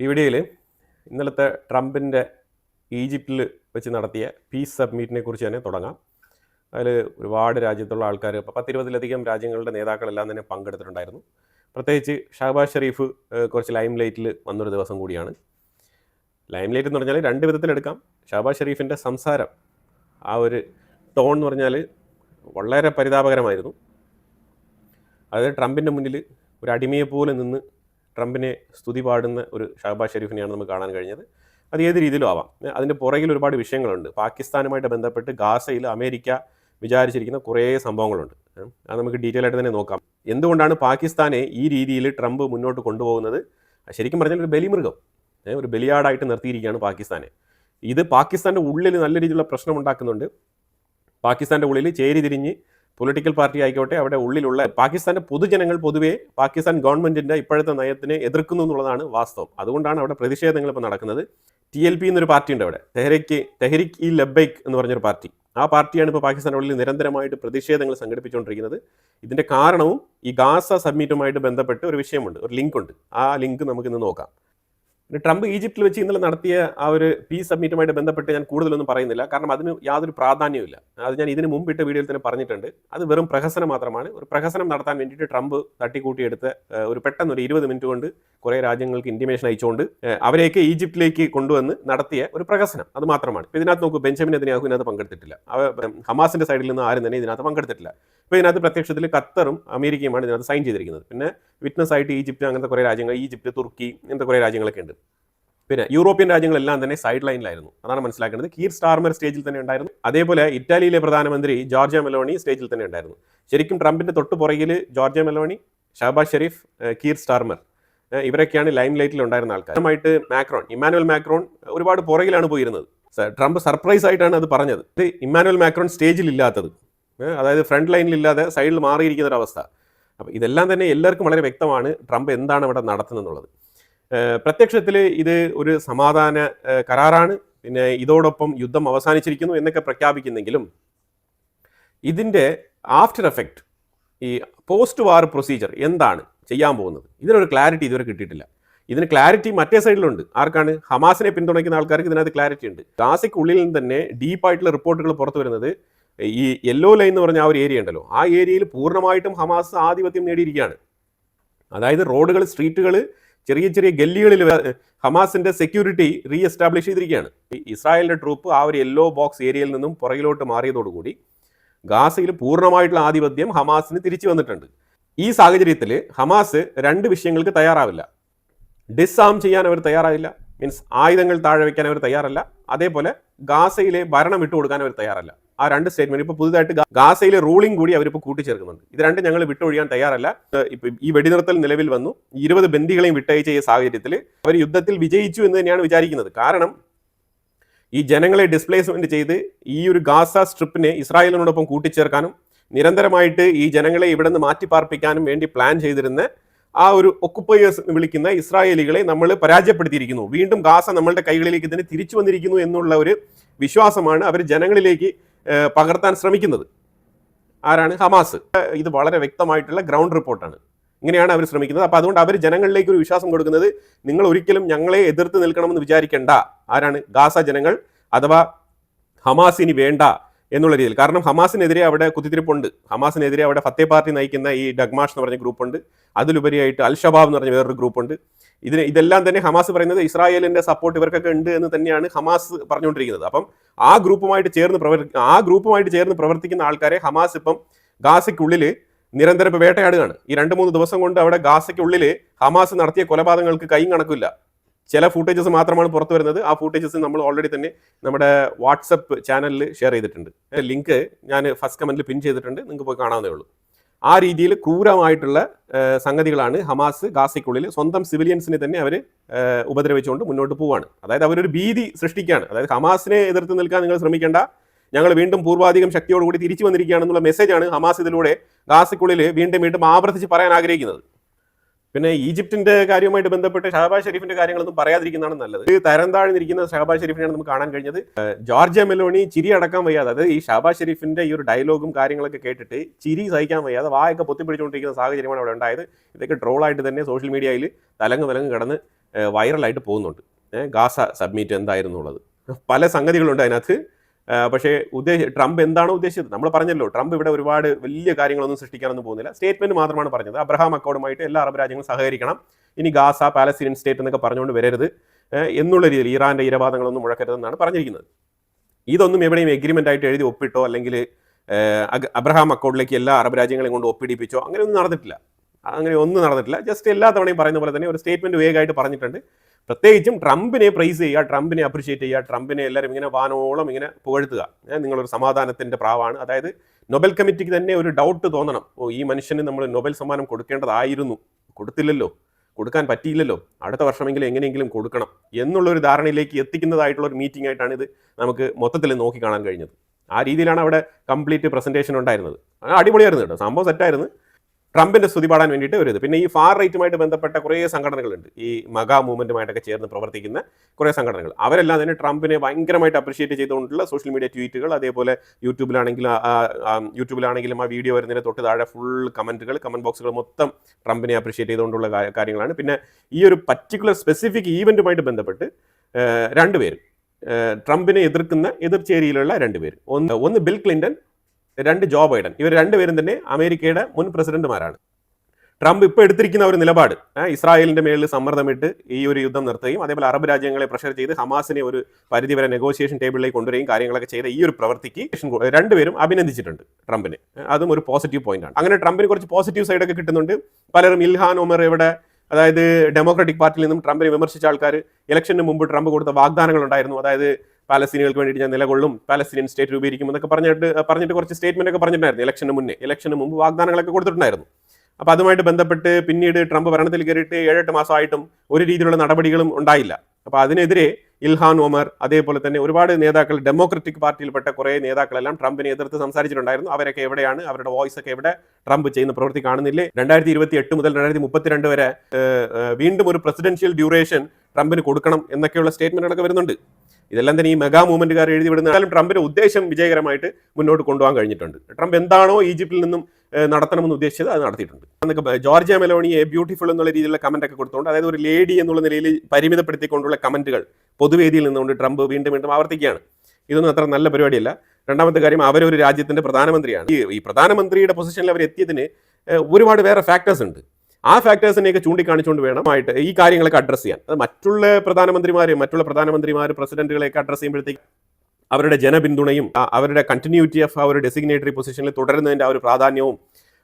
ഈ വീഡിയോയിൽ ഇന്നലത്തെ ട്രംപിന്റെ ഈജിപ്തിൽ വെച്ച് നടത്തിയ പീസ് സബ്മീറ്റിനെ കുറിച്ച് തന്നെ തുടങ്ങാം. അതിൽ ഒരുപാട് രാജ്യത്തുള്ള ആൾക്കാർ പത്തിരുപതിലധികം രാജ്യങ്ങളുടെ നേതാക്കളെല്ലാം തന്നെ പങ്കെടുത്തിട്ടുണ്ടായിരുന്നു. പ്രത്യേകിച്ച് ഷഹബാസ് ഷെരീഫ് കുറച്ച് ലൈം ലൈറ്റിൽ വന്നൊരു ദിവസം കൂടിയാണ്. ലൈം ലൈറ്റ് എന്ന് പറഞ്ഞാൽ രണ്ട് വിധത്തിലെടുക്കാം ഷഹബാസ് ഷെരീഫിന്റെ സംസാരം ആ ഒരു ടോൺ എന്ന് പറഞ്ഞാൽ വളരെ പരിതാപകരമായിരുന്നു. അതായത് ട്രംപിന്റെ മുന്നിൽ ഒരു അടിമയെ പോലെ നിന്ന് ട്രംപിനെ സ്തുതി പാടുന്ന ഒരു ഷഹബാസ് ഷെരീഫിനെയാണ് നമുക്ക് കാണാൻ കഴിഞ്ഞത്. അത് ഏത് രീതിയിലും ആവാം. അതിന്റെ പുറകിൽ ഒരുപാട് വിഷയങ്ങളുണ്ട്. പാകിസ്ഥാനുമായിട്ട് ബന്ധപ്പെട്ട് ഗാസയിൽ അമേരിക്ക വിചാരിച്ചിരിക്കുന്ന കുറേ സംഭവങ്ങളുണ്ട്. അത് നമുക്ക് ഡീറ്റെയിൽ ആയിട്ട് തന്നെ നോക്കാം. എന്തുകൊണ്ടാണ് പാകിസ്ഥാനെ ഈ രീതിയിൽ ട്രംപ് മുന്നോട്ട് കൊണ്ടുപോകുന്നത്? ശരിക്കും പറഞ്ഞാൽ ഒരു ബലിമൃഗം. ഒരു ബലിയാടായിട്ട് നിർത്തിയിരിക്കുകയാണ് പാകിസ്ഥാനെ. ഇത് പാകിസ്ഥാന്റെ ഉള്ളിൽ നല്ല രീതിയിലുള്ള പ്രശ്നം ഉണ്ടാക്കുന്നുണ്ട്. പാകിസ്ഥാന്റെ ഉള്ളിൽ ചേരി തിരിഞ്ഞ് പൊളിറ്റിക്കൽ പാർട്ടി ആയിക്കോട്ടെ അവിടെ ഉള്ളിലുള്ള പാകിസ്ഥാന്റെ പൊതുജനങ്ങൾ പൊതുവെ പാകിസ്ഥാൻ ഗവൺമെന്റിന്റെ ഇപ്പോഴത്തെ നയത്തിനെ എതിർക്കുന്നു എന്നുള്ളതാണ് വാസ്തവം. അതുകൊണ്ടാണ് അവിടെ പ്രതിഷേധങ്ങൾ ഇപ്പോൾ നടക്കുന്നത്. ടി എൽ പി എന്നൊരു പാർട്ടി ഉണ്ട് അവിടെ. തെഹരിക്ക് തെഹരിക് ഇ ലബൈക്ക് എന്ന് പറഞ്ഞൊരു പാർട്ടി. ആ പാർട്ടിയാണ് ഇപ്പോൾ പാകിസ്ഥാൻ ഉള്ളിൽ നിരന്തരമായിട്ട് പ്രതിഷേധങ്ങൾ സംഘടിപ്പിച്ചുകൊണ്ടിരിക്കുന്നത്. ഇതിന്റെ കാരണവും ഈ ഗാസ സബ്മിറ്റുമായിട്ട് ബന്ധപ്പെട്ട് ഒരു വിഷയമുണ്ട് ഒരു ലിങ്ക് ഉണ്ട് ആ ലിങ്ക് നമുക്കിന്ന് നോക്കാം. ട്രംപ് ഈജിപ്തിൽ വെച്ച് ഇന്നലെ നടത്തിയ ആ ഒരു പീസ് സബ്മിറ്റുമായിട്ട് ബന്ധപ്പെട്ട് ഞാൻ കൂടുതലൊന്നും പറയുന്നില്ല. കാരണം അതിന് യാതൊരു പ്രാധാന്യവുമില്ല. അത് ഞാൻ ഇതിന് മുമ്പ് ഇട്ട വീഡിയോയിൽ തന്നെ പറഞ്ഞിട്ടുണ്ട്. അത് വെറും പ്രഹസനം മാത്രമാണ്. ഒരു പ്രഹസനം നടത്താൻ വേണ്ടിയിട്ട് ട്രംപ് തട്ടിക്കൂട്ടിയെടുത്ത് ഒരു പെട്ടെന്ന് ഒരു ഇരുപത് മിനിറ്റ് കൊണ്ട് കുറേ രാജ്യങ്ങൾക്ക് ഇന്റിമേഷൻ അയച്ചുകൊണ്ട് അവരെയൊക്കെ ഈജിപ്തിലേക്ക് കൊണ്ടുവന്ന് നടത്തിയ ഒരു പ്രഹസനം. അത് മാത്രമാണ്. ഇതിനകത്ത് നോക്കൂ ബെഞ്ചമിൻ അതിനകത്ത് ഇതിനകത്ത് പങ്കെടുത്തിട്ടില്ല. അവ ഹമാസിന്റെ സൈഡിൽ നിന്ന് ആരും തന്നെ ഇതിനകത്ത് പങ്കെടുത്തിട്ടില്ല. ഇപ്പോൾ ഇതിനകത്ത് പ്രത്യക്ഷത്തിൽ ഖത്തറും അമേരിക്കയുമാണ് ഇതിനകത്ത് സൈൻ ചെയ്തിരിക്കുന്നത്. പിന്നെ വിറ്റ്നസ് ആയിട്ട് ഈജിപ്റ്റ് അങ്ങനത്തെ കുറേ രാജ്യങ്ങൾ ഈജിപ്ത് തുർക്കി ഇങ്ങനത്തെ കുറേ രാജ്യങ്ങളൊക്കെ ഉണ്ട്. പിന്നെ യൂറോപ്യൻ രാജ്യങ്ങളെല്ലാം തന്നെ സൈഡ് ലൈനിലായിരുന്നു അതാണ് മനസ്സിലാക്കേണ്ടത്. കീർ സ്റ്റാർമർ സ്റ്റേജിൽ തന്നെ ഉണ്ടായിരുന്നു. അതേപോലെ ഇറ്റാലിയിലെ പ്രധാനമന്ത്രി ജോർജിയ മെലോണി സ്റ്റേജിൽ തന്നെ ഉണ്ടായിരുന്നു. ശരിക്കും ട്രംപിന്റെ തൊട്ട് പുറകിൽ Giorgia Meloni Shehbaz Sharif Keir Starmer ഇവരൊക്കെയാണ് ലൈം ലൈറ്റിൽ ഉണ്ടായിരുന്ന ആൾക്കാർ. ആയിട്ട് മാക്രോൺ ഇമ്മാനുവൽ മാക്രോൺ ഒരുപാട് പുറകിലാണ് പോയിരുന്നത്. ട്രംപ് സർപ്രൈസ് ആയിട്ടാണ് അത് പറഞ്ഞത്. ഇത് ഇമാനുവൽ മാക്രോൺ സ്റ്റേജിൽ ഇല്ലാത്തത്. അതായത് ഫ്രണ്ട് ലൈനിൽ ഇല്ലാതെ സൈഡിൽ മാറിയിരിക്കുന്ന ഒരു അവസ്ഥ. അപ്പോൾ ഇതെല്ലാം തന്നെ എല്ലാവർക്കും വളരെ വ്യക്തമാണ് ട്രംപ് എന്താണ് ഇവിടെ നടത്തുന്നത് എന്നുള്ളത്. പ്രത്യക്ഷത്തിൽ ഇത് ഒരു സമാധാന കരാറാണ്. പിന്നെ ഇതോടൊപ്പം യുദ്ധം അവസാനിച്ചിരിക്കുന്നു എന്നൊക്കെ പ്രഖ്യാപിക്കുന്നെങ്കിലും ഇതിന്റെ ആഫ്റ്റർ എഫക്റ്റ് ഈ പോസ്റ്റ് വാർ പ്രൊസീജിയർ എന്താണ് ചെയ്യാൻ പോകുന്നത്? ഇതിനൊരു ക്ലാരിറ്റി ഇതുവരെ കിട്ടിയിട്ടില്ല. ഇതിന് ക്ലാരിറ്റി മറ്റേ സൈഡിലുണ്ട് ആർക്കാണ്? ഹമാസിനെ പിന്തുണയ്ക്കുന്ന ആൾക്കാർക്ക് ഇതിനകത്ത് ക്ലാരിറ്റി ഉണ്ട്. ഗാസയ്ക്കുള്ളിൽ നിന്ന് തന്നെ ഡീപ്പായിട്ടുള്ള റിപ്പോർട്ടുകൾ പുറത്തു വരുന്നത് ഈ യെല്ലോ ലൈൻ എന്ന് പറഞ്ഞ ആ ഒരു ഏരിയ ഉണ്ടല്ലോ. ആ ഏരിയയിൽ പൂർണമായിട്ടും ഹമാസ് ആധിപത്യം നേടിയിരിക്കുകയാണ്. അതായത് റോഡുകൾ സ്ട്രീറ്റുകൾ ചെറിയ ചെറിയ ഗല്ലികളിൽ ഹമാസിന്റെ സെക്യൂരിറ്റി റീ എസ്റ്റാബ്ലിഷ് ചെയ്തിരിക്കുകയാണ് ഇസ്രായേലിന്റെ ട്രൂപ്പ് ആ ഒരു യെല്ലോ ബോക്സ് ഏരിയയിൽ നിന്നും പുറകിലോട്ട് മാറിയതോടുകൂടി ഗാസയിൽ പൂർണമായിട്ടുള്ള ആധിപത്യം ഹമാസിന് തിരിച്ചു വന്നിട്ടുണ്ട്. ഈ സാഹചര്യത്തിൽ ഹമാസ് രണ്ട് വിഷയങ്ങൾക്ക് തയ്യാറാവില്ല. ഡിസാം ചെയ്യാൻ അവർ തയ്യാറാവില്ല. മീൻസ് ആയുധങ്ങൾ താഴെ വയ്ക്കാൻ അവർ തയ്യാറല്ല. അതേപോലെ ഗാസയിലെ ഭരണം വിട്ടുകൊടുക്കാൻ അവർ തയ്യാറല്ല. ആ രണ്ട് സ്റ്റേറ്റ്മെന്റ് ഇപ്പോൾ പുതുതായിട്ട് ഗാസയിലെ റൂളിംഗ് കൂടി അവരിപ്പോൾ കൂട്ടിച്ചേർക്കുന്നുണ്ട്. ഇത് രണ്ട് ഞങ്ങൾ വിട്ടൊഴിയാൻ തയ്യാറല്ല. ഈ വെടിനിർത്തൽ നിലവിൽ വന്നു. ഇരുപത് ബന്ദികളെയും വിട്ടയച്ച ഈ സാഹചര്യത്തിൽ അവർ യുദ്ധത്തിൽ വിജയിച്ചു എന്ന് തന്നെയാണ് വിചാരിക്കുന്നത്. കാരണം ഈ ജനങ്ങളെ ഡിസ്പ്ലേസ്മെന്റ് ചെയ്ത് ഈ ഒരു ഗാസ സ്ട്രിപ്പിനെ ഇസ്രായേലിനോടൊപ്പം കൂട്ടിച്ചേർക്കാനും നിരന്തരമായിട്ട് ഈ ജനങ്ങളെ ഇവിടെ നിന്ന് മാറ്റിപ്പാർപ്പിക്കാനും വേണ്ടി പ്ലാൻ ചെയ്തിരുന്ന ആ ഒരു ഒക്കുപ്പയേഴ്സ് വിളിക്കുന്ന ഇസ്രായേലികളെ നമ്മൾ പരാജയപ്പെടുത്തിയിരിക്കുന്നു. വീണ്ടും ഗാസ നമ്മളുടെ കൈകളിലേക്ക് തന്നെ തിരിച്ചു വന്നിരിക്കുന്നു എന്നുള്ള ഒരു വിശ്വാസമാണ് അവർ ജനങ്ങളിലേക്ക് പകർത്താൻ ശ്രമിക്കുന്നത്. ആരാണ്? ഹമാസ്. ഇത് വളരെ വ്യക്തമായിട്ടുള്ള ഗ്രൗണ്ട് റിപ്പോർട്ടാണ്. ഇങ്ങനെയാണ് അവർ ശ്രമിക്കുന്നത്. അപ്പോൾ അതുകൊണ്ട് അവർ ജനങ്ങളിലേക്ക് ഒരു വിശ്വാസം കൊടുക്കുന്നത് നിങ്ങൾ ഒരിക്കലും ഞങ്ങളെ എതിർത്ത് നിൽക്കണമെന്ന് വിചാരിക്കേണ്ട. ആരാണ്? ഗാസ ജനങ്ങൾ അഥവാ ഹമാസിന് വേണ്ട എന്നുള്ള രീതിയിൽ. കാരണം ഹമാസിനെതിരെ അവിടെ കുത്തിത്തിരിപ്പുണ്ട്. ഹമാസിനെതിരെ അവിടെ ഫത്തേ പാർട്ടി നയിക്കുന്ന ഈ ഡഗ്മാഷ് എന്ന് പറഞ്ഞ ഗ്രൂപ്പുണ്ട്. അതിലുപരിയായിട്ട് അൽ ഷബാബ് എന്ന് പറഞ്ഞ വേറൊരു ഗ്രൂപ്പുണ്ട്. ഇതിന് ഇതെല്ലാം തന്നെ ഹമാസ് പറയുന്നത് ഇസ്രായേലിന്റെ സപ്പോർട്ട് ഇവർക്കൊക്കെ ഉണ്ട് എന്ന് തന്നെയാണ് ഹമാസ് പറഞ്ഞുകൊണ്ടിരിക്കുന്നത്. അപ്പം ആ ഗ്രൂപ്പുമായിട്ട് ചേർന്ന് പ്രവർത്തി ആ ഗ്രൂപ്പുമായിട്ട് ചേർന്ന് പ്രവർത്തിക്കുന്ന ആൾക്കാരെ ഹമാസ് ഇപ്പം ഗാസയ്ക്കുള്ളിൽ നിരന്തരം ഇപ്പം വേട്ടയാടുകയാണ്. ഈ രണ്ട് മൂന്ന് ദിവസം കൊണ്ട് അവിടെ ഗാസയ്ക്കുള്ളിൽ ഹമാസ് നടത്തിയ കൊലപാതകങ്ങൾക്ക് കൈയും കണക്കില്ല ചില ഫൂട്ടേജസ് മാത്രമാണ് പുറത്തു വരുന്നത്. ആ ഫൂട്ടേജസ് നമ്മൾ ഓൾറെഡി തന്നെ നമ്മുടെ വാട്സപ്പ് ചാനലിൽ ഷെയർ ചെയ്തിട്ടുണ്ട്. ലിങ്ക് ഞാൻ ഫസ്റ്റ് കമന്റിൽ പിൻ ചെയ്തിട്ടുണ്ട്. നിങ്ങൾക്ക് പോയി കാണാവുന്നേ ഉള്ളൂ. ആ രീതിയിൽ ക്രൂരമായിട്ടുള്ള സംഗതികളാണ് ഹമാസ് ഗാസയ്ക്കുള്ളിൽ സ്വന്തം സിവിലിയൻസിനെ തന്നെ അവർ ഉപദ്രവിച്ചുകൊണ്ട് മുന്നോട്ട് പോവാണ്. അതായത് അവരൊരു ഭീതി സൃഷ്ടിക്കുകയാണ്. അതായത് ഹമാസിനെ എതിർത്ത് നിൽക്കാൻ നിങ്ങൾ ശ്രമിക്കേണ്ട. ഞങ്ങൾ വീണ്ടും പൂർവാധികം ശക്തിയോടുകൂടി തിരിച്ചു വന്നിരിക്കുകയാണെന്നുള്ള മെസ്സേജാണ് ഹമാസ് ഇതിലൂടെ ഗാസയ്ക്കുള്ളിൽ വീണ്ടും വീണ്ടും ആവർത്തിച്ച് പറയാൻ ആഗ്രഹിക്കുന്നത്. പിന്നെ ഈജിപ്തിന്റെ കാര്യവുമായിട്ട് ബന്ധപ്പെട്ട് ഷഹബാസ് ഷെരീഫിന്റെ കാര്യങ്ങളൊന്നും പറയാതിരിക്കുന്നതാണ് നല്ലത്. തരം താഴ്ന്നിരിക്കുന്ന ഷഹബാസ് ഷെരീഫിനെയാണ് നമുക്ക് കാണാൻ കഴിഞ്ഞത്. ജോർജ് മെലോണി ചിരി അടക്കാൻ വയ്യാതെ അതായത് ഈ ഷഹബാസ് ഷെരീഫിന്റെ ഈ ഒരു ഡയലോഗും കാര്യങ്ങളൊക്കെ കേട്ടിട്ട് ചിരി സഹിക്കാൻ വയ്യാതെ വായൊക്കെ പൊത്തിപ്പിടിച്ചുകൊണ്ടിരിക്കുന്ന സാഹചര്യമാണ് അവിടെ ഉണ്ടായത്. ഇതൊക്കെ ട്രോളായിട്ട് തന്നെ സോഷ്യൽ മീഡിയയിൽ തലങ്ങ് വിലങ്ങ് കടന്ന് വൈറലായിട്ട് പോകുന്നുണ്ട്. ഗാസ സബ്മിറ്റ് എന്തായിരുന്നു ഉള്ളത് പല സംഗതികളുണ്ട് അതിനകത്ത്. പക്ഷേ ഉദ്ദേശ ട്രംപ് എന്താണോ ഉദ്ദേശിച്ചത്? നമ്മൾ പറഞ്ഞല്ലോ ട്രംപ് ഇവിടെ ഒരുപാട് വലിയ കാര്യങ്ങളൊന്നും സൃഷ്ടിക്കാനൊന്നും പോകുന്നില്ല. സ്റ്റേറ്റ്മെന്റ് മാത്രമാണ് പറഞ്ഞത്. അബ്രഹാം അക്കോർഡുമായിട്ട് എല്ലാ അറബ് രാജ്യങ്ങളും സഹകരിക്കണം. ഇനി ഗാസ പാലസ്തീൻ സ്റ്റേറ്റ് എന്നൊക്കെ പറഞ്ഞുകൊണ്ട് വരരുത്. എന്നുള്ള രീതിയിൽ ഇറാന്റെ ഇരവാദങ്ങളൊന്നും മുഴക്കരുതെന്നാണ് പറഞ്ഞിരിക്കുന്നത്. ഇതൊന്നും എവിടെയും എഗ്രിമെന്റ് ആയിട്ട് എഴുതി ഒപ്പിട്ടോ അല്ലെങ്കിൽ അബ്രഹാം അക്കൗണ്ടിലേക്ക് എല്ലാ അറബ് രാജ്യങ്ങളെയും കൊണ്ട് ഒപ്പിടിപ്പിച്ചോ അങ്ങനെയൊന്നും നടന്നിട്ടില്ല. അങ്ങനെ ഒന്നും നടന്നിട്ടില്ല. ജസ്റ്റ് എല്ലാ തവണയും പറയുന്ന പോലെ തന്നെ ഒരു സ്റ്റേറ്റ്മെന്റ് വേഗമായിട്ട് പറഞ്ഞിട്ടുണ്ട്. പ്രത്യേകിച്ചും ട്രംപിനെ പ്രൈസ് ചെയ്യുക ട്രംപിനെ അപ്രിഷിയേറ്റ് ചെയ്യുക ട്രംപിനെ എല്ലാവരും ഇങ്ങനെ വാനോളം ഇങ്ങനെ പുകഴ്ത്തുക. നിങ്ങളൊരു സമാധാനത്തിന്റെ പ്രാവാണ്. അതായത് നൊബൽ കമ്മിറ്റിക്ക് തന്നെ ഒരു ഡൗട്ട് തോന്നണം. ഓ ഈ മനുഷ്യന് നമ്മൾ നൊബൽ സമ്മാനം കൊടുക്കേണ്ടതായിരുന്നു. കൊടുത്തില്ലല്ലോ. കൊടുക്കാൻ പറ്റിയില്ലല്ലോ. അടുത്ത വർഷമെങ്കിലും എങ്ങനെയെങ്കിലും കൊടുക്കണം എന്നുള്ള ഒരു ധാരണയിലേക്ക് എത്തിക്കുന്നതായിട്ടുള്ള ഒരു മീറ്റിംഗ് ആയിട്ടാണ് ഇത് നമുക്ക് മൊത്തത്തിൽ നോക്കി കാണാൻ കഴിഞ്ഞത്. ആ രീതിയിലാണ് അവിടെ കംപ്ലീറ്റ് പ്രസന്റേഷൻ ഉണ്ടായിരുന്നത്. അടിപൊളിയായിരുന്നു കേട്ടോ. സംഭവം സെറ്റായിരുന്നു ട്രംപിന്റെ സ്തുതി പാടാൻ വേണ്ടിയിട്ട് ഒരു ഇത്. പിന്നെ ഈ ഫാർ റൈറ്റുമായിട്ട് ബന്ധപ്പെട്ട കുറേ സംഘടനകളുണ്ട്. ഈ മഗാ മൂവ്മെന്റുമായിട്ടൊക്കെ ചേർന്ന് പ്രവർത്തിക്കുന്ന കുറേ സംഘടനകൾ. അവരെല്ലാം തന്നെ ട്രംപിനെ ഭയങ്കരമായിട്ട് അപ്രീഷിയേറ്റ് ചെയ്തുകൊണ്ടുള്ള സോഷ്യൽ മീഡിയ ട്വീറ്റുകൾ അതേപോലെ യൂട്യൂബിലാണെങ്കിലും യൂട്യൂബിലാണെങ്കിലും ആ വീഡിയോ വരുന്നതിന് തൊട്ട് താഴെ ഫുൾ കമന്റുകൾ കമന്റ് ബോക്സുകൾ മൊത്തം ട്രംപിനെ അപ്രീഷിയേറ്റ് ചെയ്തുകൊണ്ടുള്ള കാര്യങ്ങളാണ്. പിന്നെ ഈ ഒരു പർട്ടിക്കുലർ സ്പെസിഫിക് ഈവന്റുമായിട്ട് ബന്ധപ്പെട്ട് രണ്ടുപേരും ട്രംപിനെ എതിർക്കുന്ന എതിർചേരിയിലുള്ള രണ്ടുപേര്. ഒന്ന് ഒന്ന് ബിൽ ക്ലിന്റൺ രണ്ട് ജോ ബൈഡൻ. ഇവർ രണ്ടുപേരും തന്നെ അമേരിക്കയുടെ മുൻ പ്രസിഡന്റുമാരാണ്. ട്രംപ് ഇപ്പോൾ എടുത്തിരിക്കുന്ന ഒരു നിലപാട് ഇസ്രായേലിന്റെ മേളിൽ സമ്മർദ്ദമിട്ട് ഈ ഒരു യുദ്ധം നിർത്തുകയും അതേപോലെ അറബ് രാജ്യങ്ങളെ പ്രഷർ ചെയ്ത് ഹമാസിനെ ഒരു പരിധിവരെ നെഗോഷിയേഷൻ ടേബിളിലേക്ക് കൊണ്ടുവരികയും കാര്യങ്ങളൊക്കെ ചെയ്ത ഈ ഒരു പ്രവൃത്തിക്ക് രണ്ടുപേരും അഭിനന്ദിച്ചിട്ടുണ്ട് ട്രംപിനെ. അതും ഒരു പോസിറ്റീവ് പോയിന്റ് ആണ്. അങ്ങനെ ട്രംപിന് കുറച്ച് പോസിറ്റീവ് സൈഡൊക്കെ കിട്ടുന്നുണ്ട്. പലരും ഇൽഹാൻ ഉമർ ഇവിടെ അതായത് ഡെമോക്രാറ്റിക് പാർട്ടിയിൽ നിന്നും ട്രംപിനെ വിമർശിച്ച ആൾക്കാർ ഇലക്ഷന് മുമ്പ് ട്രംപ് കൊടുത്ത വാഗ്ദാനങ്ങൾ ഉണ്ടായിരുന്നു അതായത് പാലസ്തീനികൾക്ക് വേണ്ടിയിട്ട് ഞാൻ നിലകൊള്ളും പാലസ്തീനിയൻ സ്റ്റേറ്റ് രൂപീകരിക്കും എന്നൊക്കെ പറഞ്ഞിട്ട് പറഞ്ഞിട്ട് കുറച്ച് സ്റ്റേറ്റ്മെന്റ് ഒക്കെ പറഞ്ഞിട്ടുണ്ടായിരുന്നു. ഇലക്ഷന് മുന്നേ ഇലക്ഷന് മുമ്പ് വാഗ്ദാനങ്ങളൊക്കെ കൊടുത്തിട്ടുണ്ടായിരുന്നു. അപ്പോൾ അതുമായിട്ട് ബന്ധപ്പെട്ട് പിന്നീട് ട്രംപ് ഭരണത്തിൽ കയറിയിട്ട് ഏഴെട്ട് മാസമായിട്ടും ഒരു രീതിയിലുള്ള നടപടികളും ഉണ്ടായില്ല. അപ്പോൾ അതിനെതിരെ ഇൽഹാൻ ഒമർ അതേപോലെ തന്നെ ഒരുപാട് നേതാക്കൾ ഡെമോക്രറ്റിക് പാർട്ടിയിൽപ്പെട്ട കുറേ നേതാക്കളെല്ലാം ട്രംപിനെ എതിർത്ത് സംസാരിച്ചിട്ടുണ്ടായിരുന്നു. അവരൊക്കെ എവിടെയാണ് അവരുടെ വോയിസ് ഒക്കെ എവിടെ ട്രംപ് ചെയ്യുന്ന പ്രവൃത്തി കാണുന്നില്ലേ? രണ്ടായിരത്തി ഇരുപത്തി എട്ട് മുതൽ രണ്ടായിരത്തി മുപ്പത്തിരണ്ട് വരെ വീണ്ടും ഒരു പ്രസിഡൻഷ്യൽ ഡ്യൂറേഷൻ ട്രംപിന് കൊടുക്കണം എന്നൊക്കെയുള്ള സ്റ്റേറ്റ്മെന്റുകളൊക്കെ വരുന്നുണ്ട്. ഇതെല്ലാം തന്നെ ഈ മെഗാ മൂവ്മെന്റുകാർ എഴുതി വിടുന്നാലും ട്രംപിന്റെ ഉദ്ദേശം വിജയകരമായിട്ട് മുന്നോട്ട് കൊണ്ടുപോകാൻ കഴിഞ്ഞിട്ടുണ്ട്. ട്രംപ് എന്താണോ ഈജിപ്തിൽ നിന്നും നടത്തണമെന്ന് ഉദ്ദേശിച്ചത് അത് നടത്തിയിട്ടുണ്ട്. എന്നൊക്കെ ജോർജിയ മെലോണി എ ബ്യൂട്ടിഫുൾ എന്നുള്ള രീതിയിലുള്ള കമന്റ് ഒക്കെ കൊടുത്തുകൊണ്ട് അതായത് ഒരു ലേഡി എന്നുള്ള നിലയിൽ പരിമിതപ്പെടുത്തിക്കൊണ്ടുള്ള കമന്റുകൾ പൊതുവേദിയിൽ നിന്നുകൊണ്ട് ട്രംപ് വീണ്ടും വീണ്ടും ആവർത്തിക്കുകയാണ്. ഇതൊന്നും അത്ര നല്ല പരിപാടിയല്ല. രണ്ടാമത്തെ കാര്യം അവരൊരു രാജ്യത്തിന്റെ പ്രധാനമന്ത്രിയാണ്. ഈ പ്രധാനമന്ത്രിയുടെ പൊസിഷനിൽ അവർ എത്തിയതിന് ഒരുപാട് വേറെ ഫാക്ടേഴ്സ് ഉണ്ട്. ആ ഫാക്ടേഴ്സിനെയൊക്കെ ചൂണ്ടിക്കാണിച്ചുകൊണ്ട് വേണം ആയിട്ട് ഈ കാര്യങ്ങളൊക്കെ അഡ്രസ്സ് ചെയ്യാൻ. അത് മറ്റുള്ള പ്രധാനമന്ത്രിമാരെയും മറ്റുള്ള പ്രധാനമന്ത്രിമാർ പ്രസിഡന്റുകളെയൊക്കെ അഡ്രസ്സ് ചെയ്യുമ്പോഴത്തേക്ക് അവരുടെ ജനപിന്തുണയും അവരുടെ കണ്ടിന്യൂറ്റി ഓഫ് ആ ഒരു ഡെസിഗ്നേറ്ററി പൊസിഷനിൽ തുടരുന്നതിന്റെ ആ ഒരു പ്രാധാന്യവും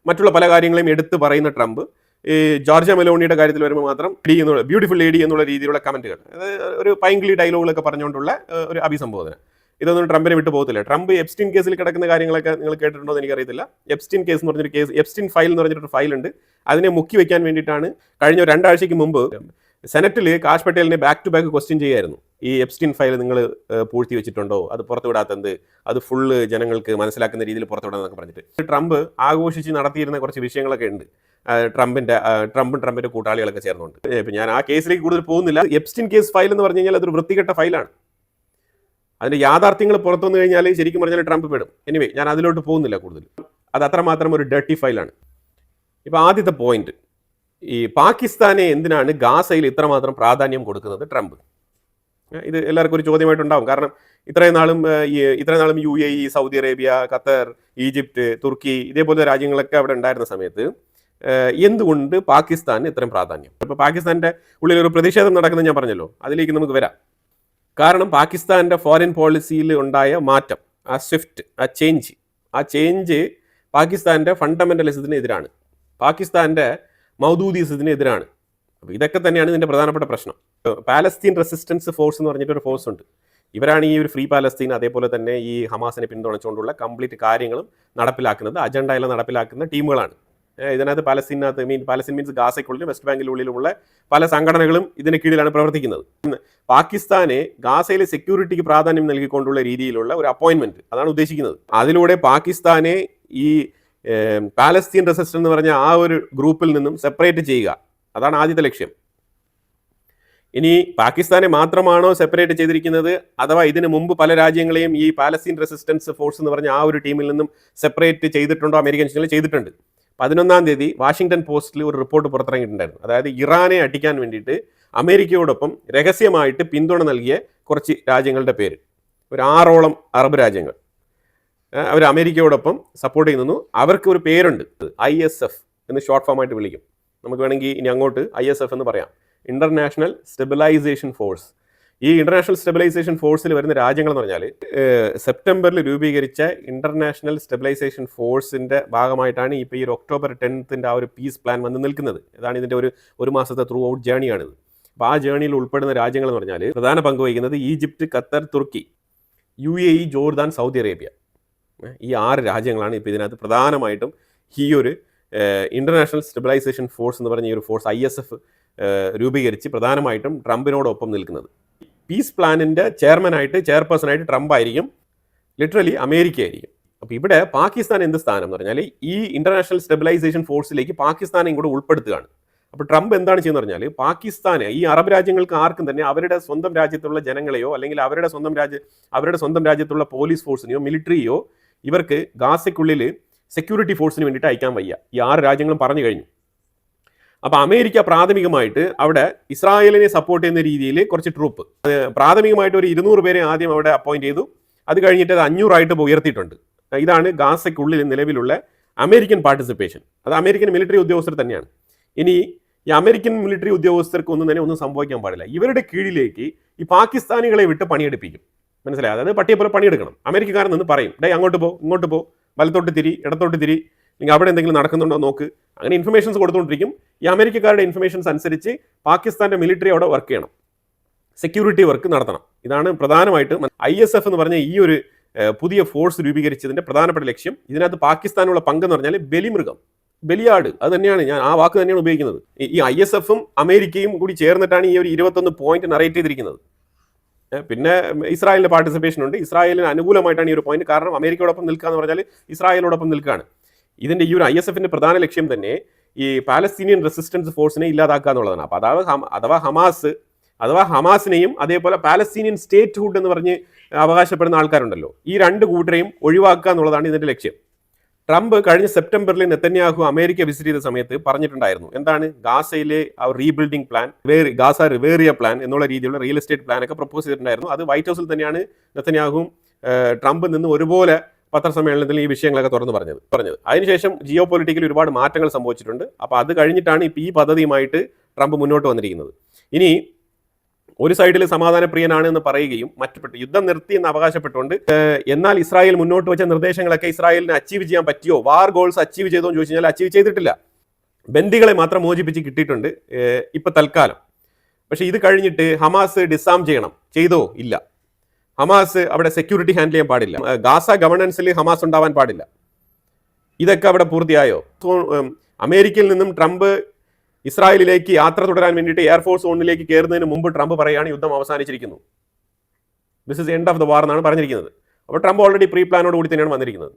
മറ്റുള്ള പല കാര്യങ്ങളെയും എടുത്തു പറയുന്ന ട്രംപ് ഈ ജോർജ മെലോണിയുടെ കാര്യത്തിൽ വരുമ്പോൾ മാത്രം ലേഡി എന്നുള്ള ബ്യൂട്ടിഫുൾ ലേഡി എന്നുള്ള രീതിയിലുള്ള കമന്റുകൾ ഒരു പൈങ്കിളി ഡയലോഗുകളൊക്കെ പറഞ്ഞുകൊണ്ടുള്ള ഒരു അഭിസംബോധന. ഇതൊന്നും ട്രംപിനെ വിട്ടു പോകത്തില്ല. ട്രംപ് എപ്സ്റ്റിൻ കേസിൽ കിടക്കുന്ന കാര്യങ്ങളൊക്കെ നിങ്ങൾ കേട്ടിട്ടുണ്ടോ എന്ന് എനിക്കറിയത്തില്ല. എപ്സ്റ്റിൻ കേസ് എന്ന് പറഞ്ഞൊരു കേസ് എപ്സ്റ്റിൻ ഫയൽ എന്ന് പറഞ്ഞിട്ടൊരു ഫയൽ ഉണ്ട്. അതിനെ മുക്കി വെക്കാൻ വേണ്ടിയിട്ടാണ് കഴിഞ്ഞ രണ്ടാഴ്ചയ്ക്ക് മുമ്പ് സെനറ്റിൽ കാശ് പട്ടേലിനെ ബാക്ക് ടു ബാക്ക് ക്വസ്റ്റ്യൻ ചെയ്യായിരുന്നു ഈ എപ്സ്റ്റിൻ ഫയൽ നിങ്ങൾ പൂഴ്ത്തി വെച്ചിട്ടുണ്ടോ? അത് പുറത്തുവിടാത്തത് അത് ഫുള്ള് ജനങ്ങൾക്ക് മനസ്സിലാക്കുന്ന രീതിയിൽ പുറത്തുവിടാന്നൊക്കെ പറഞ്ഞിട്ട്. ട്രംപ് ആഘോഷിച്ച് നടത്തിയിരുന്ന കുറച്ച് വിഷയങ്ങളൊക്കെ ഉണ്ട്. ട്രംപിന്റെ ട്രംപും ട്രംപിന്റെ കൂട്ടാളികളൊക്കെ ചേർന്നുണ്ട് ഇപ്പൊ ഞാൻ ആ കേസിലേക്ക് കൂടുതൽ പോകുന്നില്ല. എപ്സ്റ്റിൻ കേസ് ഫയൽ എന്ന് പറഞ്ഞു കഴിഞ്ഞാൽ അതൊരു വൃത്തികെട്ട ഫയലാണ് അതിന്റെ യാഥാർത്ഥ്യങ്ങൾ പുറത്തു വന്നു കഴിഞ്ഞാൽ ശരിക്കും പറഞ്ഞാൽ ട്രംപ് പെടും. എനിവേ ഞാൻ അതിലോട്ട് പോകുന്നില്ല കൂടുതൽ. അത് അത്രമാത്രം ഒരു ഡർട്ടി ഫയലാണ് ഇപ്പൊ ആദ്യത്തെ പോയിന്റ് ഈ പാകിസ്ഥാനെ എന്തിനാണ് ഗാസയിൽ ഇത്രമാത്രം പ്രാധാന്യം കൊടുക്കുന്നത് ട്രംപ്? ഇത് എല്ലാവർക്കും ഒരു ചോദ്യമായിട്ടുണ്ടാവും. കാരണം ഇത്രയും നാളും ഇത്രയും നാളും U A E Saudi Arabia Qatar Egypt തുർക്കി ഇതേപോലെ രാജ്യങ്ങളൊക്കെ അവിടെ ഉണ്ടായിരുന്ന സമയത്ത് എന്തുകൊണ്ട് പാകിസ്ഥാന് ഇത്രയും പ്രാധാന്യം? ഇപ്പോൾ പാകിസ്ഥാന്റെ ഉള്ളിൽ ഒരു പ്രതിഷേധം നടക്കുന്നത് ഞാൻ പറഞ്ഞല്ലോ. അതിലേക്ക് നമുക്ക് വരാം. കാരണം പാകിസ്ഥാന്റെ ഫോറിൻ പോളിസിയിൽ ഉണ്ടായ മാറ്റം ആ സ്വിഫ്റ്റ് ആ ചേഞ്ച് ആ ചേഞ്ച് പാകിസ്ഥാന്റെ ഫണ്ടമെന്റലിസത്തിന് എതിരാണ് പാകിസ്ഥാന്റെ മൗദൂദിസത്തിന് എതിരാണ് അപ്പോൾ ഇതൊക്കെ തന്നെയാണ് ഇതിന്റെ പ്രധാനപ്പെട്ട പ്രശ്നം. പാലസ്തീൻ റെസിസ്റ്റൻസ് ഫോഴ്സ് എന്ന് പറഞ്ഞിട്ടൊരു ഫോഴ്സ് ഉണ്ട്. ഇവരാണ് ഈ ഒരു ഫ്രീ പാലസ്തീൻ അതേപോലെ തന്നെ ഈ ഹമാസിനെ പിന്തുണച്ചുകൊണ്ടുള്ള കംപ്ലീറ്റ് കാര്യങ്ങളും നടപ്പിലാക്കുന്നത് അജണ്ട നടപ്പിലാക്കുന്ന ടീമുകളാണ്. ഇതിനകത്ത് പാലസ്തീനകത്ത് മീൻ പാലസ്തീൻ മീൻസ് ഗാസയ്ക്കുള്ളിലും വെസ്റ്റ് ബാങ്കിനുള്ളിലുമുള്ള പല സംഘടനകളും ഇതിന് കീഴിലാണ് പ്രവർത്തിക്കുന്നത്. പാകിസ്ഥാനെ ഗാസയിലെ സെക്യൂരിറ്റിക്ക് പ്രാധാന്യം നൽകിക്കൊണ്ടുള്ള രീതിയിലുള്ള ഒരു അപ്പോയിന്റ്മെന്റ് അതാണ് ഉദ്ദേശിക്കുന്നത്. അതിലൂടെ പാകിസ്ഥാനെ ഈ പാലസ്തീൻ റെസിസ്റ്റൻ എന്ന് പറഞ്ഞ ആ ഒരു ഗ്രൂപ്പിൽ നിന്നും സെപ്പറേറ്റ് ചെയ്യുക. അതാണ് ആദ്യത്തെ ലക്ഷ്യം. ഇനി പാകിസ്ഥാനെ മാത്രമാണോ സെപ്പറേറ്റ് ചെയ്തിരിക്കുന്നത്? അഥവാ ഇതിന് മുമ്പ് പല രാജ്യങ്ങളെയും ഈ പാലസ്തീൻ റെസിസ്റ്റൻസ് ഫോഴ്സ് എന്ന് പറഞ്ഞ ആ ഒരു ടീമിൽ നിന്നും സെപ്പറേറ്റ് ചെയ്തിട്ടുണ്ടോ? അമേരിക്കൻ ചെയ്തിട്ടുണ്ട്. പതിനൊന്നാം തീയതി വാഷിംഗ്ടൺ പോസ്റ്റിൽ ഒരു റിപ്പോർട്ട് പുറത്തിറങ്ങിയിട്ടുണ്ടായിരുന്നു. അതായത് ഇറാനെ അടിക്കാൻ വേണ്ടിയിട്ട് അമേരിക്കയോടൊപ്പം രഹസ്യമായിട്ട് പിന്തുണ നൽകിയ കുറച്ച് രാജ്യങ്ങളുടെ പേര്. ഒരു ആറോളം അറബ് രാജ്യങ്ങൾ. അവർ അമേരിക്കയോടൊപ്പം സപ്പോർട്ട് ചെയ്യുന്നു അവർക്ക് ഒരു പേരുണ്ട്. ഐ എസ് എഫ് എന്ന് ഷോർട്ട് ഫോം ആയിട്ട് വിളിക്കും. നമുക്ക് വേണമെങ്കിൽ ഇനി അങ്ങോട്ട് ഐ എസ് എഫ് എന്ന് പറയാം. ഇന്റർനാഷണൽ സ്റ്റെബിലൈസേഷൻ ഫോഴ്സ് ഈ ഇന്റർനാഷണൽ സ്റ്റെബിലൈസേഷൻ ഫോഴ്സിൽ വരുന്ന രാജ്യങ്ങൾ എന്ന് പറഞ്ഞാൽ സെപ്റ്റംബറിൽ രൂപീകരിച്ച ഇന്റർനാഷണൽ സ്റ്റെബിലൈസേഷൻ ഫോഴ്സിന്റെ ഭാഗമായിട്ടാണ് ഇപ്പോൾ ഈ ഒരു ഒക്ടോബർ ടെൻത്തിന്റെ ആ ഒരു പീസ് പ്ലാൻ വന്ന് നിൽക്കുന്നത്. അതാണ് ഇതിന്റെ ഒരു ഒരു മാസത്തെ ത്രൂ ഔട്ട് ജേണിയാണിത് അപ്പോൾ ആ ജേണിയിൽ ഉൾപ്പെടുന്ന രാജ്യങ്ങൾ എന്ന് പറഞ്ഞാൽ പ്രധാന പങ്ക് വഹിക്കുന്നത് Egypt Qatar Turkey U A E Jordan Saudi Arabia. ഈ ആറ് രാജ്യങ്ങളാണ് ഇപ്പോൾ ഇതിനകത്ത് പ്രധാനമായിട്ടും ഈ ഒരു ഇന്റർനാഷണൽ സ്റ്റെബിലൈസേഷൻ ഫോഴ്സ് എന്ന് പറഞ്ഞ ഈ ഒരു ഫോഴ്സ് ഐ രൂപീകരിച്ച് പ്രധാനമായിട്ടും ട്രംപിനോടൊപ്പം നിൽക്കുന്നത്. പീസ് പ്ലാനിന്റെ ചെയർമാനായിട്ട് ചെയർപേഴ്സണായിട്ട് ട്രംപ് ആയിരിക്കും. ലിറ്ററലി അമേരിക്ക ആയിരിക്കും. അപ്പോൾ ഇവിടെ പാകിസ്ഥാൻ എന്ത് സ്ഥാനം എന്ന് പറഞ്ഞാൽ ഈ ഇന്റർനാഷണൽ സ്റ്റെബിലൈസേഷൻ ഫോഴ്സിലേക്ക് പാകിസ്ഥാനെയും കൂടെ ഉൾപ്പെടുത്തുകയാണ്. അപ്പോൾ ട്രംപ് എന്താണ് ചെയ്യുന്നത് പറഞ്ഞാൽ പാകിസ്ഥാനെ ഈ അറബ് രാജ്യങ്ങൾക്ക് ആർക്കും തന്നെ അവരുടെ സ്വന്തം രാജ്യത്തുള്ള ജനങ്ങളെയോ അല്ലെങ്കിൽ അവരുടെ സ്വന്തം രാജ്യ അവരുടെ സ്വന്തം രാജ്യത്തുള്ള പോലീസ് ഫോഴ്സിനെയോ മിലിറ്ററിയോ ഇവർക്ക് ഗാസയ്ക്കുള്ളിൽ സെക്യൂരിറ്റി ഫോഴ്സിന് വേണ്ടിയിട്ട് അയക്കാൻ വയ്യ. ഈ ആറ് രാജ്യങ്ങളും പറഞ്ഞു കഴിഞ്ഞു. അപ്പോൾ അമേരിക്ക പ്രാഥമികമായിട്ട് അവിടെ ഇസ്രായേലിനെ സപ്പോർട്ട് ചെയ്യുന്ന രീതിയിൽ കുറച്ച് ട്രൂപ്പ് പ്രാഥമികമായിട്ട് ഒരു ഇരുന്നൂറ് പേരെ ആദ്യം അവിടെ അപ്പോയിന്റ് ചെയ്തു. അത് കഴിഞ്ഞിട്ട് അത് അഞ്ഞൂറായിട്ട് ഉയർത്തിയിട്ടുണ്ട്. ഇതാണ് ഗാസയ്ക്കുള്ളിൽ നിലവിലുള്ള അമേരിക്കൻ പാർട്ടിസിപ്പേഷൻ അത് അമേരിക്കൻ മിലിറ്ററി ഉദ്യോഗസ്ഥർ തന്നെയാണ്. ഇനി ഈ അമേരിക്കൻ മിലിറ്ററി ഉദ്യോഗസ്ഥർക്ക് ഒന്നും തന്നെ ഒന്നും സംഭവിക്കാൻ പാടില്ല. ഇവരുടെ കീഴിലേക്ക് ഈ പാകിസ്ഥാനികളെ വിട്ട് പണിയെടുപ്പിക്കും. മനസ്സിലായി? അതായത് പട്ടിയെപ്പോലെ പണിയെടുക്കണം. അമേരിക്കക്കാരൻ നിന്ന് പറയും ഡേ അങ്ങോട്ട് പോ ഇങ്ങോട്ട് പോ. വലത്തോട്ട് തിരി ഇടത്തോട്ട് തിരി. അല്ലെങ്കിൽ അവിടെ എന്തെങ്കിലും നടക്കുന്നുണ്ടോ നോക്ക്. അങ്ങനെ ഇൻഫർമേഷൻസ് കൊടുത്തുകൊണ്ടിരിക്കും ഈ അമേരിക്കക്കാരുടെ ഇൻഫർമേഷൻസ് അനുസരിച്ച് പാകിസ്ഥാന്റെ മിലിറ്ററി അവിടെ വർക്ക് ചെയ്യണം. സെക്യൂരിറ്റി വർക്ക് നടത്തണം. ഇതാണ് പ്രധാനമായിട്ടും ഐ എസ് എഫ് എന്ന് പറഞ്ഞ ഈ ഒരു പുതിയ ഫോഴ്സ് രൂപീകരിച്ചതിന്റെ പ്രധാനപ്പെട്ട ലക്ഷ്യം. ഇതിനകത്ത് പാകിസ്ഥാനുള്ള പങ്കെന്ന് പറഞ്ഞാൽ ബലിമൃഗം. ബലിയാട്. അത് തന്നെയാണ് ഞാൻ ആ വാക്ക് തന്നെയാണ് ഉപയോഗിക്കുന്നത്. ഈ- ഐ എസ് എഫും അമേരിക്കയും കൂടി ചേർന്നിട്ടാണ് ഈ ഒരു ഇരുപത്തൊന്ന് പോയിന്റ് നറേറ്റ് ചെയ്തിരിക്കുന്നത്. പിന്നെ ഇസ്രായേലിന്റെ പാർട്ടിസിപ്പേഷൻ ഉണ്ട്. ഇസ്രായേലിന് അനുകൂലമായിട്ടാണ് ഈ ഒരു പോയിന്റ് കാരണം അമേരിക്കയോടൊപ്പം നിൽക്കുക എന്ന് പറഞ്ഞാൽ ഇസ്രായേലിനോടൊപ്പം നിൽക്കുകയാണ് ഇതിന്റെ ഈ ഒരു ഐ എസ് എഫിന്റെ പ്രധാന ലക്ഷ്യം തന്നെ ഈ പാലസ്തീനിയൻ റെസിസ്റ്റൻസ് ഫോഴ്സിനെ ഇല്ലാതാക്കുക എന്നുള്ളതാണ്. അപ്പോൾ അഥവാ അഥവാ ഹമാസ് അഥവാ ഹമാസിനെയും അതേപോലെ പാലസ്തീനിയൻ സ്റ്റേറ്റ് ഹുഡ് എന്ന് പറഞ്ഞ് അവകാശപ്പെടുന്ന ആൾക്കാരുണ്ടല്ലോ. ഈ രണ്ട് കൂട്ടരെയും ഒഴിവാക്കുക എന്നുള്ളതാണ് ഇതിന്റെ ലക്ഷ്യം. ട്രംപ് കഴിഞ്ഞ സെപ്റ്റംബറിൽ നെത്തന്യാഹു അമേരിക്ക വിസിറ്റ് ചെയ്ത സമയത്ത് പറഞ്ഞിട്ടുണ്ടായിരുന്നു. എന്താണ്? ഗാസയിലെ rebuilding plan Gaza Riviera plan എന്നുള്ള രീതിയിലുള്ള റിയൽ എസ്റ്റേറ്റ് പ്ലാൻ ഒക്കെ പ്രപ്പോസ് ചെയ്തിട്ടുണ്ടായിരുന്നു. അത് വൈറ്റ് ഹൗസിൽ തന്നെയാണ് നെത്തന്യാഹുവും ട്രംപ് നിന്ന് ഒരുപോലെ പത്രസമ്മേളനത്തിൽ ഈ വിഷയങ്ങളൊക്കെ തുറന്നു പറഞ്ഞത്. പറഞ്ഞത്. അതിനുശേഷം ജിയോ പൊളിറ്റിക്കൽ ഒരുപാട് മാറ്റങ്ങൾ സംഭവിച്ചിട്ടുണ്ട്. അപ്പോൾ അത് കഴിഞ്ഞിട്ടാണ് ഇപ്പോൾ ഈ പദ്ധതിയുമായിട്ട് ട്രംപ് മുന്നോട്ട് വന്നിരിക്കുന്നത്. ഇനി ഒരു സൈഡിൽ സമാധാനപ്രിയനാണ് എന്ന് പറയുകയും മറ്റുപെട്ട് യുദ്ധം നിർത്തി എന്ന് അവകാശപ്പെട്ടുകൊണ്ട് എന്നാൽ ഇസ്രായേൽ മുന്നോട്ട് വെച്ച നിർദ്ദേശങ്ങളൊക്കെ ഇസ്രായേലിന് അച്ചീവ് ചെയ്യാൻ പറ്റിയോ? വാർ ഗോൾസ് അച്ചീവ് ചെയ്തോ എന്ന് ചോദിച്ചു കഴിഞ്ഞാൽ അച്ചീവ് ചെയ്തിട്ടില്ല. ബന്ദികളെ മാത്രം മോചിപ്പിച്ച് കിട്ടിയിട്ടുണ്ട് ഇപ്പൊ തൽക്കാലം. പക്ഷെ ഇത് കഴിഞ്ഞിട്ട് ഹമാസ് ഡിസാം ചെയ്യണം. ചെയ്തോ? ഇല്ല. ഹമാസ് അവിടെ സെക്യൂരിറ്റി ഹാൻഡിൽ ചെയ്യാൻ പാടില്ല. ഗാസ ഗവർണൻസിൽ ഹമാസ് ഉണ്ടാവാൻ പാടില്ല. ഇതൊക്കെ അവിടെ പൂർത്തിയായോ? അമേരിക്കയിൽ നിന്നും ട്രംപ് ഇസ്രായേലിലേക്ക് യാത്ര തുടരാൻ വേണ്ടിയിട്ട് എയർഫോഴ്സ് ഓണിലേക്ക് കയറുന്നതിന് മുമ്പ് ട്രംപ് പറയുകയാണ് യുദ്ധം അവസാനിച്ചിരിക്കുന്നു. This is end of the war എന്നാണ് പറഞ്ഞിരിക്കുന്നത്. അപ്പോൾ ട്രംപ് ഓൾറെഡി പ്രീ പ്ലാനോട് കൂടി തന്നെയാണ് വന്നിരിക്കുന്നത്.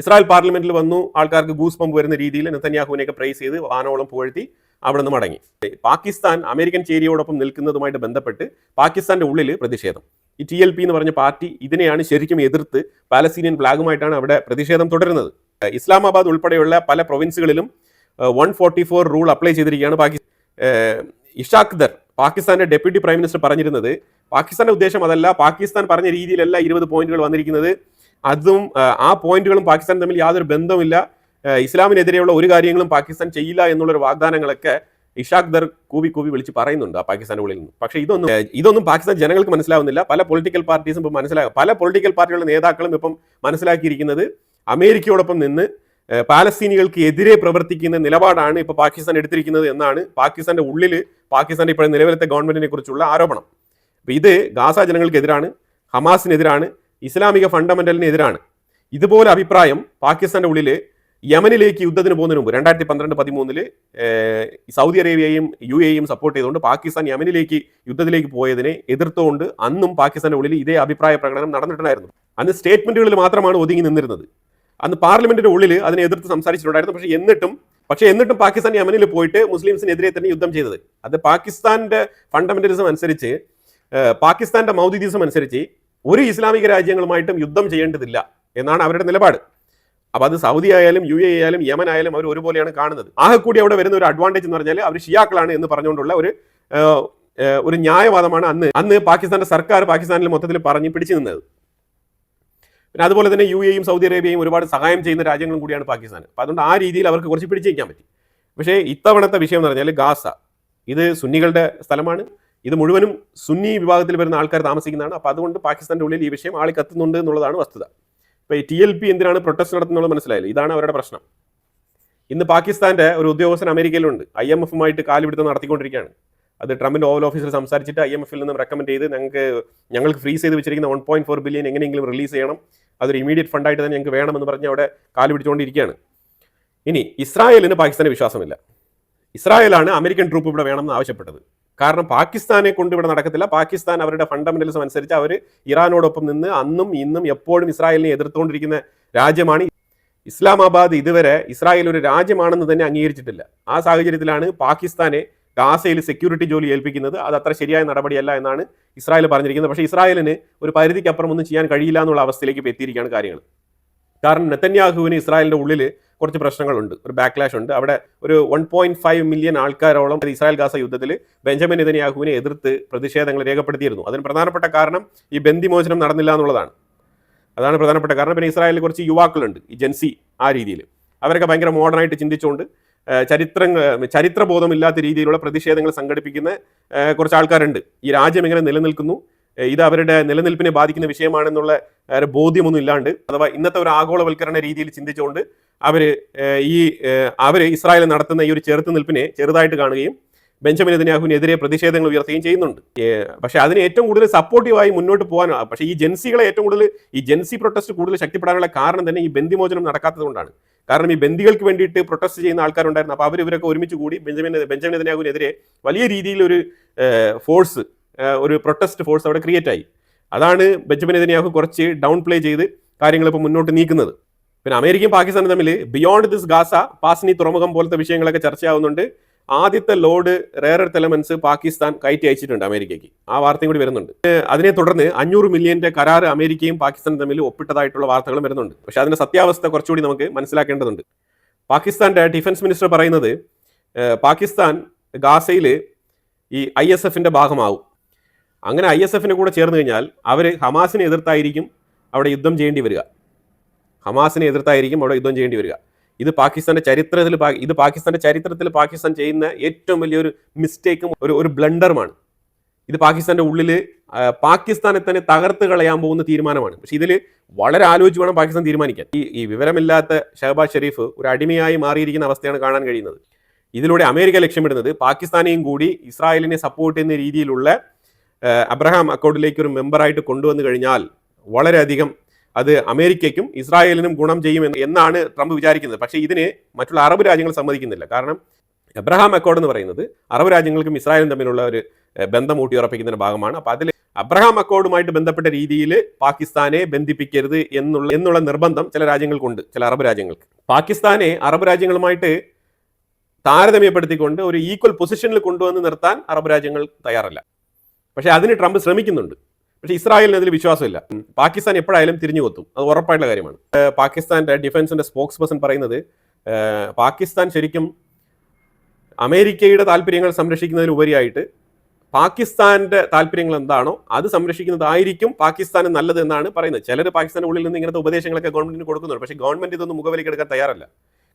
ഇസ്രായേൽ പാർലമെന്റിൽ വന്നു ആൾക്കാർക്ക് ഗൂസ് പമ്പ് വരുന്ന രീതിയിൽ നെത്തന്യാഹുവിനെയൊക്കെ പ്രൈസ് ചെയ്ത് വാനോളം പുകഴ്ത്തി അവിടെ നിന്ന് മടങ്ങി. പാകിസ്ഥാൻ അമേരിക്കൻ ചേരിയോടൊപ്പം നിൽക്കുന്നതുമായിട്ട് ബന്ധപ്പെട്ട് പാകിസ്ഥാന്റെ ഉള്ളിൽ പ്രതിഷേധം. ഈ ടി എൽ പി എന്ന് പറഞ്ഞ പാർട്ടി ഇതിനെയാണ് ശരിക്കും എതിർത്ത് പാലസ്തീനിയൻ ഫ്ലാഗുമായിട്ടാണ് അവിടെ പ്രതിഷേധം തുടരുന്നത്. ഇസ്ലാമാബാദ് ഉൾപ്പെടെയുള്ള പല പ്രൊവിൻസുകളിലും one forty four rule apply ചെയ്തിരിക്കുകയാണ് പാകിസ്ഥാൻ ഇഷാഖ് ദർ പാകിസ്ഥാന്റെ ഡെപ്യൂട്ടി പ്രൈം മിനിസ്റ്റർ പറഞ്ഞിരുന്നത്. പാകിസ്ഥാന്റെ ഉദ്ദേശം അതല്ല പാകിസ്ഥാൻ പറഞ്ഞ രീതിയിലല്ല ഇരുപത് പോയിന്റുകൾ വന്നിരിക്കുന്നത്. അതും ആ, പോയിന്റുകളും പാകിസ്ഥാൻ തമ്മിൽ യാതൊരു ബന്ധമില്ല ഇസ്ലാമിനെതിരെയുള്ള ഒരു കാര്യങ്ങളും പാകിസ്ഥാൻ ചെയ്യില്ല എന്നുള്ളൊരു വാഗ്ദാനങ്ങളൊക്കെ ഇഷാഖ് ദർ കൂവി കൂവി വിളിച്ച് പറയുന്നുണ്ട് ആ പാകിസ്ഥാൻ ഉള്ളിൽ നിന്ന്. പക്ഷേ ഇതൊന്നും ഇതൊന്നും പാകിസ്ഥാൻ ജനങ്ങൾക്ക് മനസ്സിലാവുന്നില്ല. പല പൊളിറ്റിക്കൽ പാർട്ടീസും ഇപ്പം മനസ്സിലാകും പല പൊളിറ്റിക്കൽ പാർട്ടികളുടെ നേതാക്കളും ഇപ്പം മനസ്സിലാക്കിയിരിക്കുന്നത് അമേരിക്കയോടൊപ്പം നിന്ന് പാലസ്തീനികൾക്ക് എതിരെ പ്രവർത്തിക്കുന്ന നിലപാടാണ് ഇപ്പോൾ പാകിസ്ഥാൻ എടുത്തിരിക്കുന്നത് എന്നാണ് പാകിസ്ഥാന്റെ ഉള്ളിൽ പാകിസ്ഥാന്റെ ഇപ്പോഴും നിലവിലത്തെ ഗവൺമെന്റിനെ കുറിച്ചുള്ള ആരോപണം. ഇത് ഗാസ ജനങ്ങൾക്കെതിരാണ് ഹമാസിനെതിരാണ് ഇസ്ലാമിക ഫണ്ടമെന്റലിനെതിരാണ് ഇതുപോലെ അഭിപ്രായം പാകിസ്ഥാന്റെ ഉള്ളിൽ യമനിലേക്ക് യുദ്ധത്തിന് പോകുന്നതിന് മുമ്പ് രണ്ടായിരത്തി പന്ത്രണ്ട് പതിമൂന്നിൽ സൗദി അറേബ്യയും യു എയും സപ്പോർട്ട് ചെയ്തുകൊണ്ട് പാകിസ്ഥാൻ യമനിലേക്ക് യുദ്ധത്തിലേക്ക് പോയതിനെ എതിർത്തുകൊണ്ട് അന്നും പാകിസ്ഥാന്റെ ഉള്ളിൽ ഇതേ അഭിപ്രായ പ്രകടനം നടന്നിട്ടുണ്ടായിരുന്നു. അന്ന് സ്റ്റേറ്റ്മെന്റുകളിൽ മാത്രമാണ് ഒതുങ്ങി നിന്നിരുന്നത്. അന്ന് പാർലമെന്റിന്റെ ഉള്ളിൽ അതിനെ എതിർത്ത് സംസാരിച്ചിട്ടുണ്ടായിരുന്നു. പക്ഷേ എന്നിട്ടും പക്ഷേ എന്നിട്ടും പാകിസ്ഥാൻ യമനിൽ പോയിട്ട് മുസ്ലിംസിനെതിരെ തന്നെ യുദ്ധം ചെയ്തത്. അത് പാകിസ്ഥാന്റെ ഫണ്ടമെന്റലിസം അനുസരിച്ച് പാകിസ്ഥാന്റെ മൗദിദിസം അനുസരിച്ച് ഒരു ഇസ്ലാമിക രാജ്യങ്ങളുമായിട്ടും യുദ്ധം ചെയ്യേണ്ടതില്ല എന്നാണ് അവരുടെ നിലപാട്. അപ്പോൾ അത് സൗദി ആയാലും യു എ ആയാലും യമൻ ആയാലും അവർ ഒരുപോലെയാണ് കാണുന്നത്. ആകെ കൂടി അവിടെ വരുന്ന ഒരു അഡ്വാന്റേജ് എന്ന് പറഞ്ഞാൽ അവർ ഷിയാക്കളാണ് എന്ന് പറഞ്ഞുകൊണ്ടുള്ള ഒരു ഒരു ന്യായവാദമാണ് അന്ന് അന്ന് പാകിസ്ഥാന്റെ സർക്കാർ പാകിസ്ഥാനിൽ മൊത്തത്തിൽ പറഞ്ഞ് പിടിച്ചു നിന്നത്. പിന്നെ അതുപോലെ തന്നെ യു എയും സൗദി അറേബ്യയും ഒരുപാട് സഹായം ചെയ്യുന്ന രാജ്യങ്ങളും കൂടിയാണ് പാകിസ്ഥാൻ. അപ്പോൾ അതുകൊണ്ട് ആ രീതിയിൽ അവർക്ക് കുറച്ച് പിടിച്ചു നിൽക്കാൻ പറ്റി. പക്ഷേ ഇത്തവണത്തെ വിഷയം എന്ന് പറഞ്ഞാൽ ഗാസ. ഇത് സുന്നികളുടെ സ്ഥലമാണ്. ഇത് മുഴുവനും സുന്നി വിഭാഗത്തിൽ വരുന്ന ആൾക്കാർ താമസിക്കുന്നതാണ്. അപ്പോൾ അതുകൊണ്ട് പാകിസ്ഥാന്റെ ഉള്ളിൽ ഈ വിഷയം ആളി കത്തുന്നുണ്ട് എന്നുള്ളതാണ് വസ്തുത. ഇപ്പോൾ ഈ ടി എൽ പി എന്തിനാണ് പ്രൊട്ടസ്റ്റ് നടത്തുന്നുള്ളത് മനസ്സിലായില്ല? ഇതാണ് അവരുടെ പ്രശ്നം. ഇന്ന് പാകിസ്ഥാന്റെ ഒരു ഉദ്യോഗസ്ഥൻ അമേരിക്കയിലുണ്ട്. ഐ എം എഫുമായിട്ട് കാലുപിടുത്തം നടത്തിക്കൊണ്ടിരിക്കുകയാണ്. അത് ട്രംപിന്റെ ഓവൽ ഓഫീസിൽ സംസാരിച്ചിട്ട് ഐ എം എഫിൽ നിന്നും റെക്കമെൻഡ് ചെയ്ത് ഞങ്ങൾക്ക് ഞങ്ങൾക്ക് ഫ്രീസ് ചെയ്ത് വെച്ചിരിക്കുന്ന വൺ പോയിന്റ് ഫോർ ബില്യൻ എങ്ങനെയെങ്കിലും റിലീസ് ചെയ്യണം. അതൊരു ഇമീഡിയറ്റ് ഫണ്ടായിട്ട് തന്നെ ഞങ്ങൾക്ക് വേണമെന്ന് പറഞ്ഞ് അവിടെ കാലുപിടിച്ചുകൊണ്ടിരിക്കുകയാണ്. ഇനി ഇസ്രായേലിന് പാകിസ്ഥാന് വിശ്വാസമില്ല. ഇസ്രായേലാണ് അമേരിക്കൻ ട്രൂപ്പ് ഇവിടെ വേണമെന്ന് ആവശ്യപ്പെട്ടത്. കാരണം പാകിസ്ഥാനെ കൊണ്ട് ഇവിടെ നടക്കത്തില്ല. പാകിസ്ഥാൻ അവരുടെ ഫണ്ടമെന്റൽസ് അനുസരിച്ച് അവർ ഇറാനോടൊപ്പം നിന്ന് അന്നും ഇന്നും എപ്പോഴും ഇസ്രായേലിനെ എതിർത്തുകൊണ്ടിരിക്കുന്ന രാജ്യമാണ് ഇസ്ലാമാബാദ് ഇതുവരെ ഇസ്രായേൽ ഒരു രാജ്യമാണെന്ന് തന്നെ അംഗീകരിച്ചിട്ടില്ല. ആ സാഹചര്യത്തിലാണ് പാകിസ്ഥാനെ ഗാസയിൽ സെക്യൂരിറ്റി ജോലി ഏൽപ്പിക്കുന്നത്. അത് അത്ര ശരിയായ നടപടിയല്ല എന്നാണ് ഇസ്രായേൽ പറഞ്ഞിരിക്കുന്നത്. പക്ഷേ ഇസ്രായേലിന് ഒരു പരിധിക്കപ്പുറം ഒന്നും ചെയ്യാൻ കഴിയില്ല എന്നുള്ള അവസ്ഥയിലേക്ക് എത്തിയിരിക്കുകയാണ് കാര്യങ്ങൾ. കാരണം നെത്തന്യാഹുവിന് ഇസ്രായേലിന്റെ ഉള്ളിൽ കുറച്ച് പ്രശ്നങ്ങളുണ്ട്. ഒരു ബാക്ക്ലാഷ് ഉണ്ട്. അവിടെ ഒരു വൺ പോയിന്റ് ഫൈവ് മില്യൺ ആൾക്കാരോളം ഇസ്രായേൽ ഗാസ യുദ്ധത്തിൽ ബെഞ്ചമിൻ നെതന്യാഹുവിനെ എതിർത്ത് പ്രതിഷേധങ്ങൾ രേഖപ്പെടുത്തിയിരുന്നു. അതിന് പ്രധാനപ്പെട്ട കാരണം ഈ ബന്ദിമോചനം നടന്നില്ല എന്നുള്ളതാണ്. അതാണ് പ്രധാനപ്പെട്ട കാരണം. പിന്നെ ഇസ്രായേലിൽ കുറച്ച് യുവാക്കളുണ്ട് ഈ ജെൻസി ആ രീതിയിൽ അവരൊക്കെ ഭയങ്കര മോഡേണായിട്ട് ചിന്തിച്ചുകൊണ്ട് ചരിത്രങ്ങൾ ചരിത്രബോധമില്ലാത്ത രീതിയിലുള്ള പ്രതിഷേധങ്ങൾ സംഘടിപ്പിക്കുന്ന കുറച്ച് ആൾക്കാരുണ്ട്. ഈ രാജ്യം ഇങ്ങനെ നിലനിൽക്കുന്നു. ഇത് അവരുടെ നിലനിൽപ്പിനെ ബാധിക്കുന്ന വിഷയമാണെന്നുള്ള ബോധ്യമൊന്നും ഇല്ലാണ്ട് അഥവാ ഇന്നത്തെ ഒരു ആഗോളവൽക്കരണ രീതിയിൽ ചിന്തിച്ചുകൊണ്ട് അവർ ഈ അവർ ഇസ്രായേൽ നടത്തുന്ന ഈ ഒരു ചെറുത്തുനിൽപ്പിനെ ചെറുതായിട്ട് കാണുകയും ബെഞ്ചമിൻ നെതന്യാഹുവിനെതിരെ പ്രതിഷേധങ്ങൾ ഉയർത്തുകയും ചെയ്യുന്നുണ്ട്. പക്ഷേ അതിന് ഏറ്റവും കൂടുതൽ സപ്പോർട്ടീവായി മുന്നോട്ട് പോകാനാണ് പക്ഷേ ഈ ജെൻസികളെ ഏറ്റവും കൂടുതൽ ഈ ജെൻസി പ്രൊട്ടസ്റ്റ് കൂടുതൽ ശക്തിപ്പെടാനുള്ള കാരണം തന്നെ ഈ ബന്ധിമോചനം നടക്കാത്തത് കൊണ്ടാണ്. കാരണം ഈ ബന്ദികൾക്ക് വേണ്ടിയിട്ട് പ്രൊട്ടസ്റ്റ് ചെയ്യുന്ന ആൾക്കാരുണ്ടായിരുന്നു. അപ്പോൾ അവർ ഇവരൊക്കെ ഒരുമിച്ച് കൂടി ബെഞ്ചമിൻ ബെഞ്ചമിൻ നെതന്യാഹുവിനെതിരെ വലിയ രീതിയിൽ ഒരു ഫോഴ്സ് ഒരു പ്രൊട്ടസ്റ്റ് ഫോഴ്സ് അവിടെ ക്രിയേറ്റ് ആയി. അതാണ് ബെഞ്ചമിൻ നെതന്യാഹു കുറച്ച് ഡൗൺ പ്ലേ ചെയ്ത് കാര്യങ്ങൾ ഇപ്പോൾ മുന്നോട്ട് നീക്കുന്നത്. പിന്നെ അമേരിക്കയും പാകിസ്ഥാനും തമ്മിൽ ബിയോണ്ട് ദിസ് ഗാസ പാസ്നി തുറമുഖം പോലത്തെ വിഷയങ്ങളൊക്കെ ചർച്ചയാവുന്നുണ്ട്. ആദ്യത്തെ ലോഡ് എർത്ത് എലമെന്റ്സ് പാകിസ്ഥാൻ കയറ്റി അയച്ചിട്ടുണ്ട് അമേരിക്കയ്ക്ക്. ആ വാർത്തയും കൂടി വരുന്നുണ്ട്. അതിനെ തുടർന്ന് അഞ്ഞൂറ് മില്യന്റെ കരാർ അമേരിക്കയും പാകിസ്ഥാനും തമ്മിൽ ഒപ്പിട്ടതായിട്ടുള്ള വാർത്തകളും വരുന്നുണ്ട്. പക്ഷേ അതിന്റെ സത്യാവസ്ഥ കുറച്ചുകൂടി നമുക്ക് മനസ്സിലാക്കേണ്ടതുണ്ട്. പാകിസ്ഥാന്റെ ഡിഫൻസ് മിനിസ്റ്റർ പറയുന്നത് പാകിസ്ഥാൻ ഗാസയിൽ ഈ ഐ എസ് എഫിന്റെ ഭാഗമാവും. അങ്ങനെ ഐ എസ് എഫിന്റെ കൂടെ ചേർന്ന് കഴിഞ്ഞാൽ അവർ ഹമാസിനെ എതിർത്തായിരിക്കും അവിടെ യുദ്ധം ചെയ്യേണ്ടി വരിക. ഹമാസിനെ എതിർത്തായിരിക്കും അവിടെ യുദ്ധം ചെയ്യേണ്ടി വരിക. ഇത് പാകിസ്ഥാന്റെ ചരിത്രത്തിൽ ഇത് പാകിസ്ഥാന്റെ ചരിത്രത്തിൽ പാകിസ്ഥാൻ ചെയ്യുന്ന ഏറ്റവും വലിയൊരു മിസ്റ്റേക്കും ഒരു ഒരു ബ്ലണ്ടറുമാണ്. ഇത് പാകിസ്ഥാന്റെ ഉള്ളിൽ പാകിസ്ഥാനെ തന്നെ തകർത്ത് കളയാൻ പോകുന്ന തീരുമാനമാണ്. പക്ഷെ ഇതിൽ വളരെ ആലോചിച്ച് വേണം പാകിസ്ഥാൻ തീരുമാനിക്കാൻ. ഈ ഈ വിവരമില്ലാത്ത ഷഹബാസ് ഷെരീഫ് ഒരു അടിമയായി മാറിയിരിക്കുന്ന അവസ്ഥയാണ് കാണാൻ കഴിയുന്നത്. ഇതിലൂടെ അമേരിക്ക ലക്ഷ്യമിടുന്നത് പാകിസ്ഥാനെയും കൂടി ഇസ്രായേലിനെ സപ്പോർട്ട് ചെയ്യുന്ന രീതിയിലുള്ള അബ്രഹാം അക്കൗണ്ടിലേക്ക് ഒരു മെമ്പറായിട്ട് കൊണ്ടുവന്നു കഴിഞ്ഞാൽ വളരെയധികം അത് അമേരിക്കയ്ക്കും ഇസ്രായേലിനും ഗുണം ചെയ്യുമെന്ന് എന്നാണ് ട്രംപ് വിചാരിക്കുന്നത്. പക്ഷേ ഇതിന് മറ്റുള്ള അറബ് രാജ്യങ്ങൾ സമ്മതിക്കുന്നില്ല. കാരണം എബ്രഹാം അക്കോർഡ് എന്ന് പറയുന്നത് അറബ് രാജ്യങ്ങൾക്കും ഇസ്രായേലും തമ്മിലുള്ള ഒരു ബന്ധം ഊട്ടിയുറപ്പിക്കുന്നതിന്റെ ഭാഗമാണ്. അപ്പോൾ അതിൽ അബ്രഹാം അക്കോർഡുമായിട്ട് ബന്ധപ്പെട്ട രീതിയിൽ പാകിസ്ഥാനെ ബന്ധിപ്പിക്കരുത് എന്നുള്ള എന്നുള്ള നിർബന്ധം ചില രാജ്യങ്ങൾക്കുണ്ട് ചില അറബ് രാജ്യങ്ങൾക്ക്. പാകിസ്ഥാനെ അറബ് രാജ്യങ്ങളുമായിട്ട് താരതമ്യപ്പെടുത്തിക്കൊണ്ട് ഒരു ഈക്വൽ പൊസിഷനിൽ കൊണ്ടുവന്ന് നിർത്താൻ അറബ് രാജ്യങ്ങൾ തയ്യാറല്ല. പക്ഷേ അതിന് ട്രംപ് ശ്രമിക്കുന്നുണ്ട്. പക്ഷേ ഇസ്രായേലിന് അതിൽ വിശ്വാസമില്ല. പാകിസ്ഥാൻ എപ്പോഴായാലും തിരിഞ്ഞു കൊത്തും. അത് ഉറപ്പായിട്ടുള്ള കാര്യമാണ്. പാകിസ്ഥാന്റെ ഡിഫൻസിന്റെ സ്പോക്സ് പേഴ്സൺ പറയുന്നത് പാകിസ്ഥാൻ ശരിക്കും അമേരിക്കയുടെ താല്പര്യങ്ങൾ സംരക്ഷിക്കുന്നതിൽ ഉപരിയായിട്ട് പാകിസ്ഥാന്റെ താല്പര്യങ്ങൾ എന്താണോ അത് സംരക്ഷിക്കുന്നതായിരിക്കും പാകിസ്ഥാന് നല്ലത് എന്നാണ് പറയുന്നത്. ചിലർ പാകിസ്ഥാന്റെ ഉള്ളിൽ നിന്ന് ഇങ്ങനത്തെ ഉപദേശങ്ങളൊക്കെ ഗവൺമെന്റിന് കൊടുക്കുന്നുണ്ട്. പക്ഷേ ഗവൺമെന്റ് ഇതൊന്നും മുഖവിലേക്ക് എടുക്കാൻ തയ്യാറല്ല.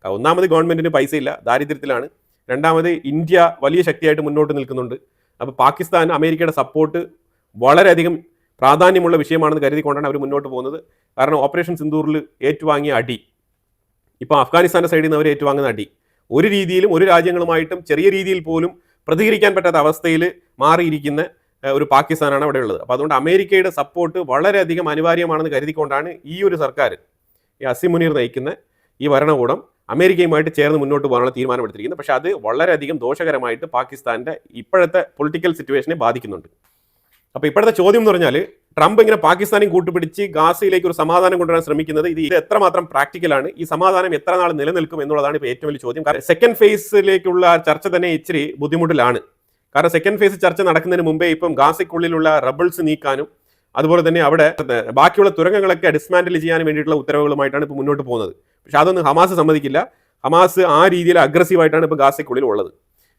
ഒന്നാമത് ഗവൺമെന്റിന് പൈസയില്ല ദാരിദ്ര്യത്തിലാണ്. രണ്ടാമത് ഇന്ത്യ വലിയ ശക്തിയായിട്ട് മുന്നോട്ട് നിൽക്കുന്നുണ്ട്. അപ്പോൾ പാകിസ്ഥാൻ അമേരിക്കയുടെ സപ്പോർട്ട് വളരെയധികം പ്രാധാന്യമുള്ള വിഷയമാണെന്ന് കരുതിക്കൊണ്ടാണ് അവർ മുന്നോട്ട് പോകുന്നത്. കാരണം ഓപ്പറേഷൻ സിന്ദൂറിൽ ഏറ്റുവാങ്ങിയ അടി ഇപ്പോൾ അഫ്ഗാനിസ്ഥാന്റെ സൈഡിൽ നിന്ന് അവർ ഏറ്റുവാങ്ങുന്ന അടി ഒരു രീതിയിലും ഒരു രാജ്യങ്ങളുമായിട്ടും ചെറിയ രീതിയിൽ പോലും പ്രതികരിക്കാൻ പറ്റാത്ത അവസ്ഥയിൽ മാറിയിരിക്കുന്ന ഒരു പാകിസ്ഥാനാണ് അവിടെ ഉള്ളത്. അപ്പോൾ അതുകൊണ്ട് അമേരിക്കയുടെ സപ്പോർട്ട് വളരെയധികം അനിവാര്യമാണെന്ന് കരുതിക്കൊണ്ടാണ് ഈ ഒരു സർക്കാർ ഈ അസിമുനീർ നയിക്കുന്ന ഈ ഭരണകൂടം അമേരിക്കയുമായിട്ട് ചേർന്ന് മുന്നോട്ട് പോകാനുള്ള തീരുമാനമെടുത്തിരിക്കുന്നത്. പക്ഷേ അത് വളരെയധികം ദോഷകരമായിട്ട് പാകിസ്ഥാന്റെ ഇപ്പോഴത്തെ പൊളിറ്റിക്കൽ സിറ്റുവേഷനെ ബാധിക്കുന്നുണ്ട്. അപ്പോൾ ഇപ്പോഴത്തെ ചോദ്യം എന്ന് പറഞ്ഞാൽ ട്രംപ് ഇങ്ങനെ പാകിസ്ഥാനെയും കൂട്ടുപിടിച്ച് ഗാസയിലേക്ക് ഒരു സമാധാനം കൊണ്ടുവരാൻ ശ്രമിക്കുന്നത് ഇത് ഇത് എത്രമാത്രം പ്രാക്ടിക്കലാണ് ഈ സമാധാനം എത്ര നാൾ നിലനിൽക്കും എന്നുള്ളതാണ് ഇപ്പോൾ ഏറ്റവും വലിയ ചോദ്യം. കാരണം സെക്കൻഡ് ഫേസിലേക്കുള്ള ചർച്ച തന്നെ ഇച്ചിരി ബുദ്ധിമുട്ടിലാണ്. കാരണം സെക്കൻഡ് ഫേസ് ചർച്ച നടക്കുന്നതിന് മുമ്പേ ഇപ്പം ഗാസയ്ക്കുള്ളിലുള്ള റബിൾസ് നീക്കാനും അതുപോലെ തന്നെ അവിടെ ബാക്കിയുള്ള തുരങ്കങ്ങളൊക്കെ ഡിസ്മാൻഡിൽ ചെയ്യാൻ വേണ്ടിയിട്ടുള്ള ഉത്തരവുകളുമായിട്ടാണ് ഇപ്പോൾ മുന്നോട്ട് പോകുന്നത്. പക്ഷെ അതൊന്നും ഹമാസ് സമ്മതിക്കില്ല. ഹമാസ് ആ രീതിയിൽ അഗ്രസീവായിട്ടാണ് ഇപ്പോൾ ഗാസയ്ക്കുള്ളിൽ ഉള്ളത്.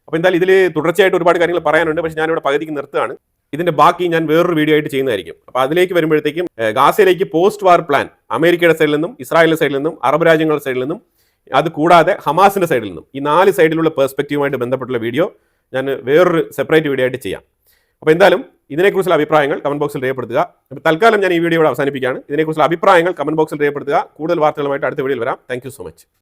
അപ്പോൾ എന്തായാലും ഇതിൽ തുടർച്ചയായിട്ട് ഒരുപാട് കാര്യങ്ങൾ പറയാനുണ്ട്. പക്ഷേ ഞാനിവിടെ പകുതിക്ക് നിർത്തുകയാണ്. ഇതിന്റെ ബാക്കി ഞാൻ വേറൊരു വീഡിയോ ആയിട്ട് ചെയ്യുന്നതായിരിക്കും. അപ്പോൾ അതിലേക്ക് വരുമ്പോഴത്തേക്കും ഗാസയിലേക്ക് പോസ്റ്റ് വാർ പ്ലാൻ അമേരിക്കയുടെ സൈഡിൽ നിന്നും ഇസ്രായേലിന്റെ സൈഡിൽ നിന്നും അറബ് രാജ്യങ്ങളുടെ സൈഡിൽ നിന്നും അത് കൂടാതെ ഹമാസിന്റെ സൈഡിൽ നിന്നും ഈ നാല് സൈഡിലുള്ള പെർസ്പെക്റ്റീവുമായിട്ട് ബന്ധപ്പെട്ടുള്ള വീഡിയോ ഞാൻ വേറൊരു സെപ്പറേറ്റ് വീഡിയോ ആയിട്ട് ചെയ്യാം. അപ്പോൾ എന്തായാലും ഇതിനെക്കുറിച്ചുള്ള അഭിപ്രായങ്ങൾ കമന്റ് ബോക്സിൽ രേഖപ്പെടുത്തുക. അപ്പോൾ തൽക്കാലം ഞാൻ ഈ വീഡിയോ ഇവിടെ അവസാനിപ്പിക്കുകയാണ്. ഇതിനെക്കുറിച്ചുള്ള അഭിപ്രായങ്ങൾ കമന്റ് ബോക്സിൽ രേഖപ്പെടുത്തുക. കൂടുതൽ വാർത്തകളുമായിട്ട് അടുത്ത വീഡിയോയിൽ വരാം. Thank so much